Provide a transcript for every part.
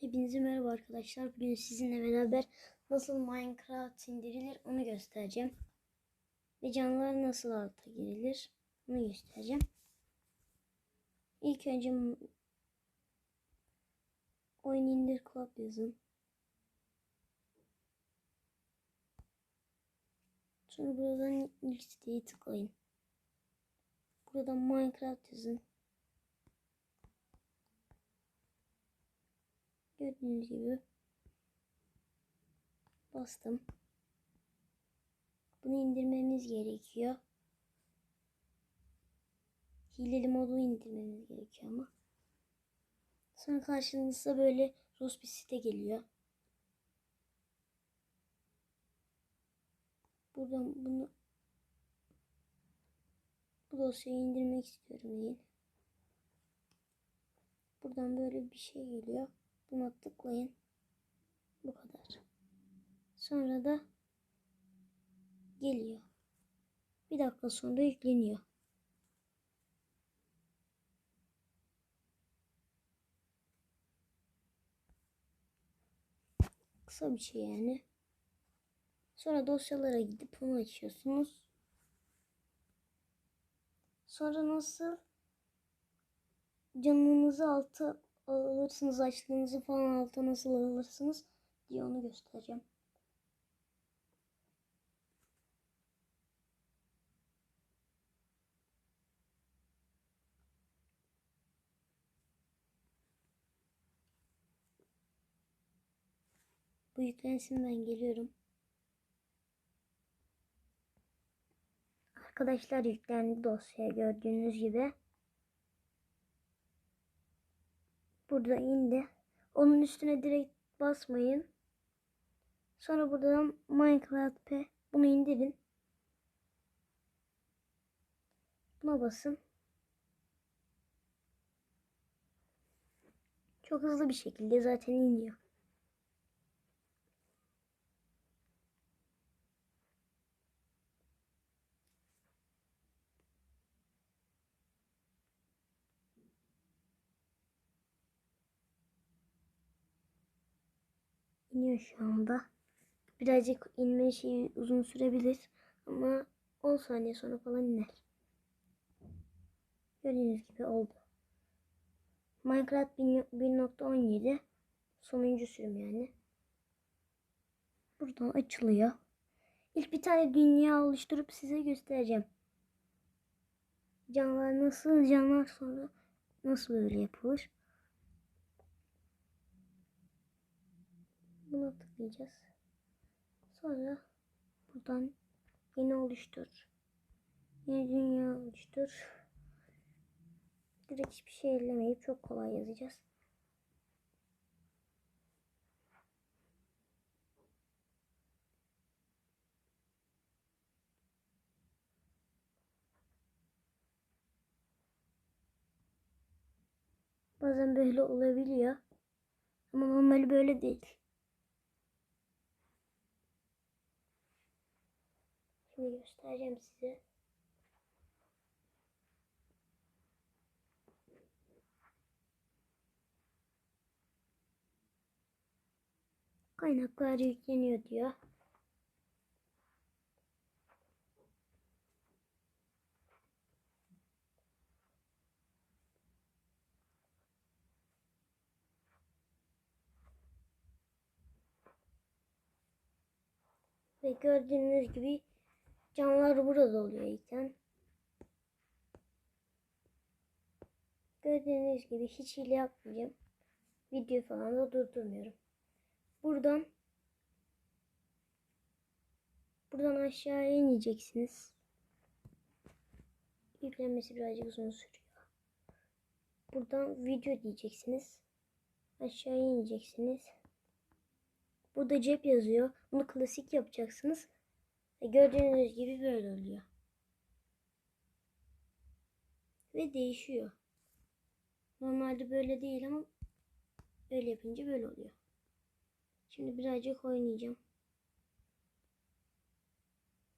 Hepinize merhaba arkadaşlar. Bugün sizinle beraber nasıl Minecraft indirilir onu göstereceğim. Ve canlılar nasıl alta girilir onu göstereceğim. İlk önce oyun indir club yazın. Sonra buradan ilk siteye tıklayın. Buradan Minecraft yazın. Gördüğünüz gibi bastım. Bunu indirmemiz gerekiyor. Hileli modu indirmemiz gerekiyor ama. Sonra karşınıza böyle Rus bir site geliyor. Buradan bunu bu dosyayı indirmek istiyorum deyin. Buradan böyle bir şey geliyor. Buna tıklayın. Bu kadar. Sonra da geliyor. Bir dakika sonra yükleniyor. Kısa bir şey yani. Sonra dosyalara gidip onu açıyorsunuz. Sonra nasıl canınızı alta alırsınız, açlığınızı falan alta nasıl alırsınız diye onu göstereceğim. Bu yüklensin ben geliyorum. Arkadaşlar yüklendi dosya gördüğünüz gibi. Burada indi. Onun üstüne direkt basmayın. Sonra buradan Minecraft P bunu indirin. Buna basın. Çok hızlı bir şekilde zaten iniyor. İniyor şu anda. Birazcık inme şeyi uzun sürebilir ama 10 saniye sonra falan iner. Gördüğünüz gibi oldu. Minecraft 1.17 sonuncu sürüm yani. Buradan açılıyor. İlk bir tane dünya oluşturup size göstereceğim. Canlar nasıl, canlar sonra nasıl böyle yapılır. Buna tıklayacağız. Sonra buradan yeni oluştur. Yeni dünya oluştur. Direkt hiçbir şey ellemeyip çok kolay yazacağız. Bazen böyle olabiliyor. Ama normali böyle değil. Şimdi göstereceğim size. Kaynaklar yükleniyor diyor. Ve gördüğünüz gibi canlar burada oluyor iken. Gördüğünüz gibi hiç hile yapmayacağım. Video falan da durdurmuyorum. Buradan buradan aşağıya ineceksiniz. Yüklenmesi birazcık uzun sürüyor. Buradan video diyeceksiniz. Aşağıya ineceksiniz. Burada cep yazıyor. Bunu klasik yapacaksınız. Ve gördüğünüz gibi böyle oluyor. Ve değişiyor. Normalde böyle değil ama öyle yapınca böyle oluyor. Şimdi birazcık oynayacağım.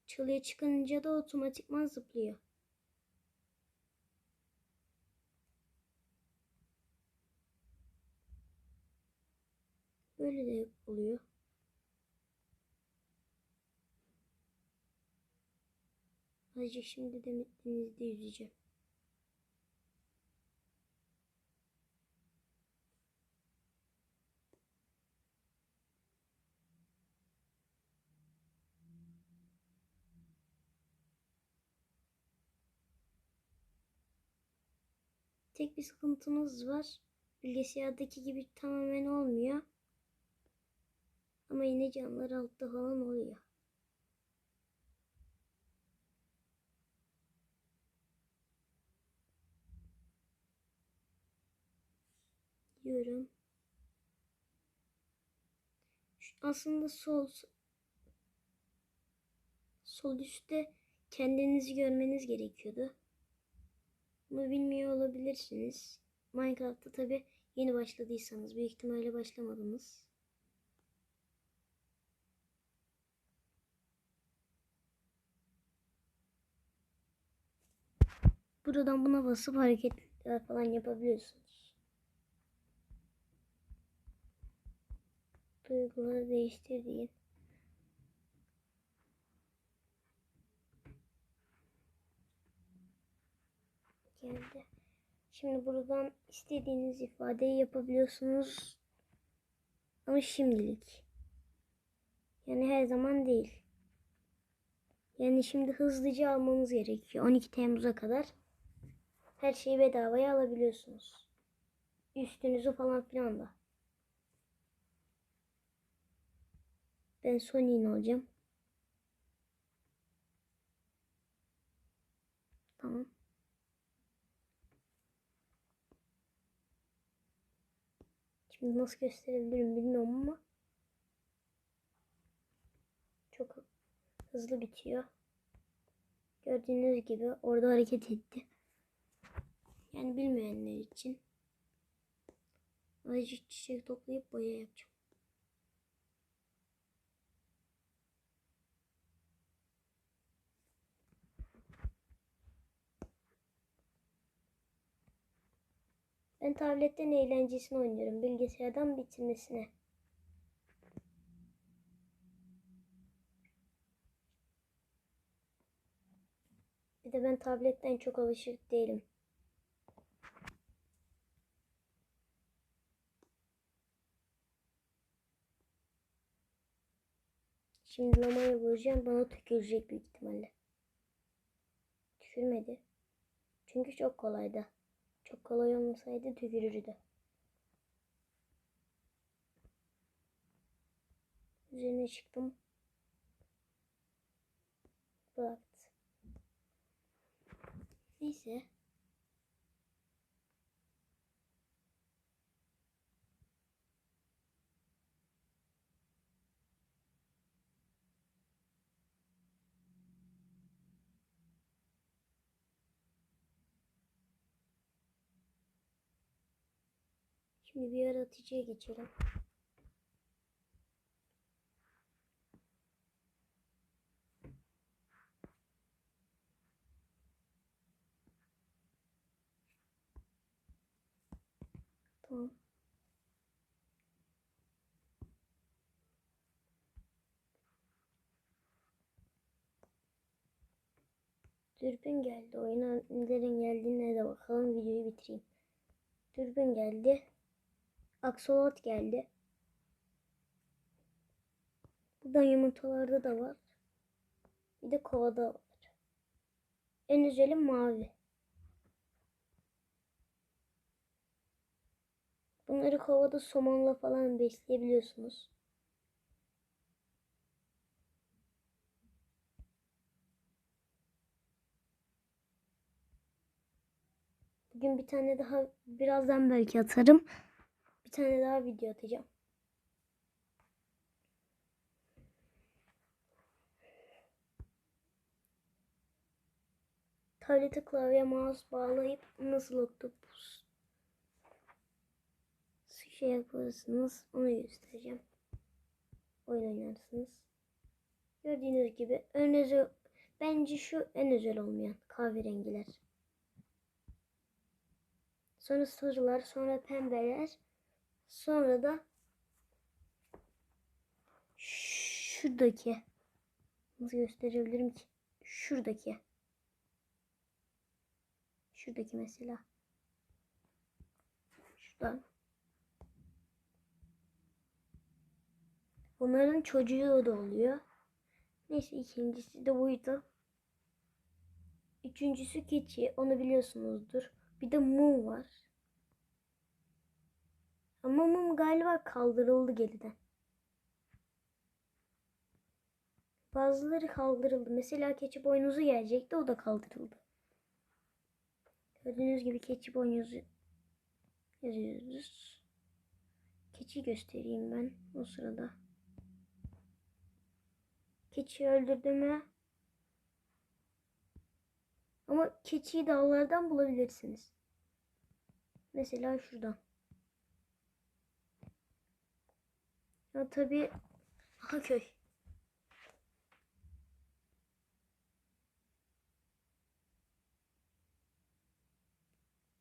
Çalıya çıkınca da otomatikman zıplıyor. Böyle de oluyor. Azıcık şimdi de yüzeceğim. Tek bir sıkıntımız var. Bilgisayardaki gibi tamamen olmuyor. Ama yine canlar altta falan oluyor. Diyorum. Aslında sol sol üstte kendinizi görmeniz gerekiyordu. Bunu bilmiyor olabilirsiniz. Minecraft'ta tabi yeni başladıysanız büyük ihtimalle başlamadınız. Buradan buna basıp hareketler falan yapabiliyorsunuz. Duyguları değiştir. Geldi. Şimdi buradan istediğiniz ifadeyi yapabiliyorsunuz. Ama şimdilik. Yani her zaman değil. Yani şimdi hızlıca almanız gerekiyor. 12 Temmuz'a kadar her şeyi bedavaya alabiliyorsunuz. Üstünüzü falan filan da. Ben Sony'in olacağım. Tamam. Şimdi nasıl gösterebilirim bilmiyorum ama çok hızlı bitiyor. Gördüğünüz gibi orada hareket etti. Yani bilmeyenler için azıcık çiçek toplayıp boya yapacağım. Ben tabletten eğlencesini oynuyorum. Bilgisayardan bitirmesine. Bir de ben tabletten çok alışık değilim. Şimdi lamaya vuracağım. Bana tükürecek büyük ihtimalle. Tükürmedi. Çünkü çok kolaydı. Çok kolay olmasaydı tükürürdü. Üzerine çıktım. Bıraktı. Neyse. Şimdi bir yaratıcıya geçelim. Tamam. Dürbün geldi. Oyuna nelerin geldiğine de bakalım. Videoyu bitireyim. Dürbün geldi. Aksolot geldi. Buradan yumurtalarda da var. Bir de kovada var. En güzeli mavi. Bunları kovada somonla falan besleyebiliyorsunuz. Bugün bir tane daha birazdan belki atarım. Bir tane daha video atacağım. Tablete klavye mouse bağlayıp nasıl oktopus şey yaparsınız onu göstereceğim. Oyun oynarsınız. Gördüğünüz gibi ön özel bence şu en özel olmayan kahverengiler. Sonra sarılar, sonra pembeler, sonra da Şuradaki. Nasıl gösterebilirim ki? Şuradaki. Şuradaki mesela. Şuradan. Bunların çocuğu da oluyor. Neyse ikincisi de buydu. Üçüncüsü keçi. Onu biliyorsunuzdur. Bir de mum var. Ama mum galiba kaldırıldı geriden. Bazıları kaldırıldı. Mesela keçi boynuzu gelecekti. O da kaldırıldı. Gördüğünüz gibi keçi boynuzu yazıyoruz. Keçi göstereyim ben o sırada. Keçiyi öldürdü mü? Ama keçiyi dağlardan bulabilirsiniz. Mesela şuradan. Ya tabii aha köy.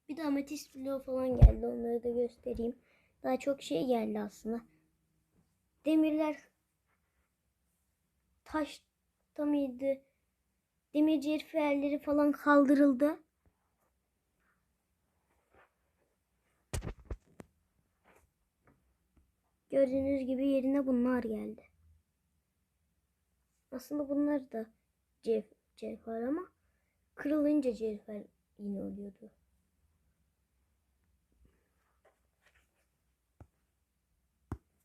Bir de ametist bloğu falan geldi. Onları da göstereyim. Daha çok şey geldi aslında. Demirler taşta mıydı? Demirci heriflerleri falan kaldırıldı. Gördüğünüz gibi yerine bunlar geldi. Aslında bunlar da cef cevher ama kırılınca cevher yine oluyordu.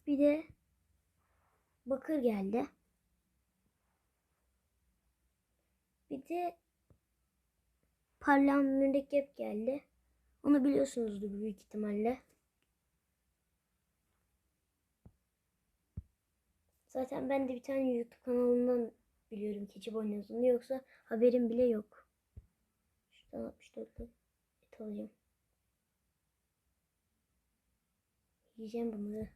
Bir de bakır geldi. Bir de parlayan mürekkep geldi. Onu biliyorsunuzdur büyük ihtimalle. Zaten ben de bir tane YouTube kanalından biliyorum keçi boynuzunu. Yoksa haberim bile yok. Şuradan 64 et alacağım. Yiyeceğim bunları.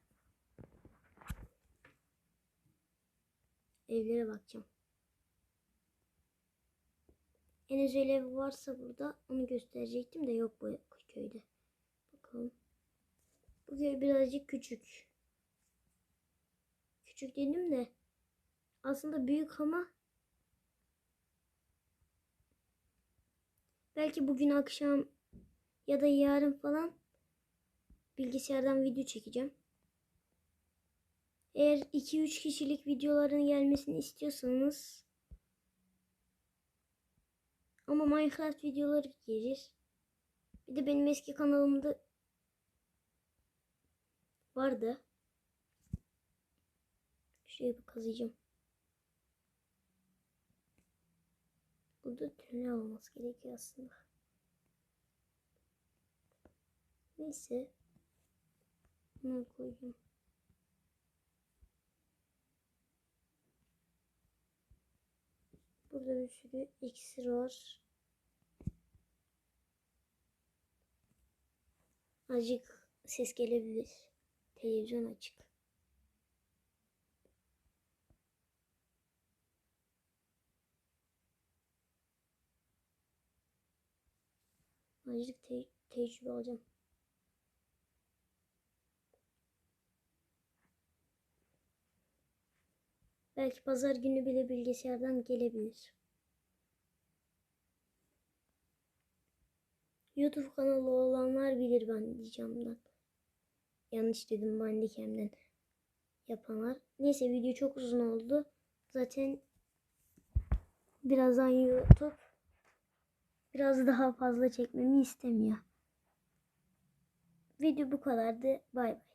Evlere bakacağım. En özel ev varsa burada onu gösterecektim de yok bu köyde. Bakalım. Bu köy birazcık küçük. Küçük dedim de aslında büyük ama belki bugün akşam ya da yarın falan bilgisayardan video çekeceğim. Eğer 2-3 kişilik videoların gelmesini istiyorsanız ama Minecraft videoları gelir. Bir de benim eski kanalımda vardı. Şuraya bir kazıyacağım. Burada tünel olması gerekiyor aslında. Neyse. Bunu koyacağım. Burada bir sürü iksir var. Azıcık ses gelebilir. Televizyon açık. Azıcık te tecrübe alacağım. Belki pazar günü bile bilgisayardan gelebilir. YouTube kanalı olanlar bilir ben diyeceğimden. Yanlış dedim Bandicam'den yapanlar. Neyse video çok uzun oldu. Zaten birazdan YouTube biraz daha fazla çekmemi istemiyor. Video bu kadardı. Bay bay.